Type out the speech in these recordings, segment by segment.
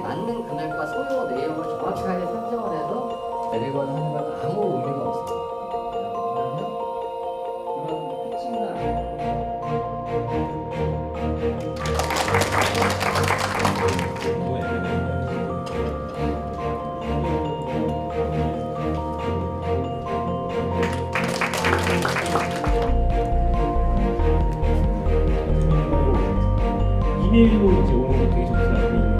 맞는 금액과 소요 내역을 정확하게 설정을 해서 내리거나 하는 건 아무 의미가 없습니다. 이메일로 이제 오는 거 되게 좋더라고요.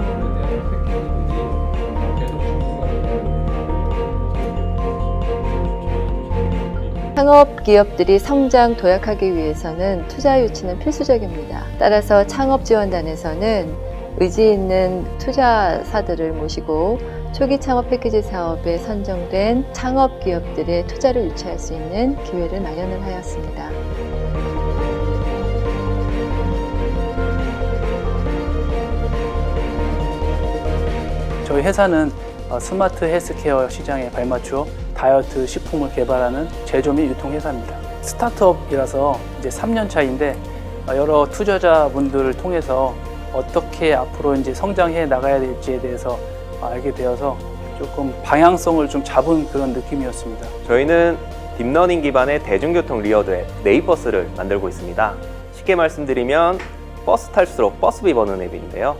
창업 기업들이 성장 도약하기 위해서는 투자 유치는 필수적입니다. 따라서 창업 지원단에서는 의지 있는 투자사들을 모시고 초기 창업 패키지 사업에 선정된 창업 기업들의 투자를 유치할 수 있는 기회를 마련을 하였습니다. 저희 회사는 어, 스마트 헬스케어 시장에 발맞추어 다이어트 식품을 개발하는 제조 및 유통 회사입니다. 스타트업이라서 이제 3년 차인데 어, 여러 투자자분들을 통해서 어떻게 앞으로 이제 성장해 나가야 될지에 대해서 알게 되어서 조금 방향성을 좀 잡은 그런 느낌이었습니다. 저희는 딥러닝 기반의 대중교통 리어드 앱 네이버스를 만들고 있습니다. 쉽게 말씀드리면 버스 탈수록 버스 비 버는 앱인데요.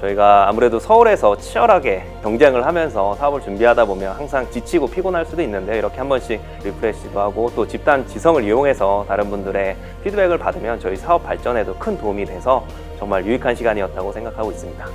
저희가 아무래도 서울에서 치열하게 경쟁을 하면서 사업을 준비하다 보면 항상 지치고 피곤할 수도 있는데 이렇게 한 번씩 리프레시도 하고 또 집단 지성을 이용해서 다른 분들의 피드백을 받으면 저희 사업 발전에도 큰 도움이 돼서 정말 유익한 시간이었다고 생각하고 있습니다.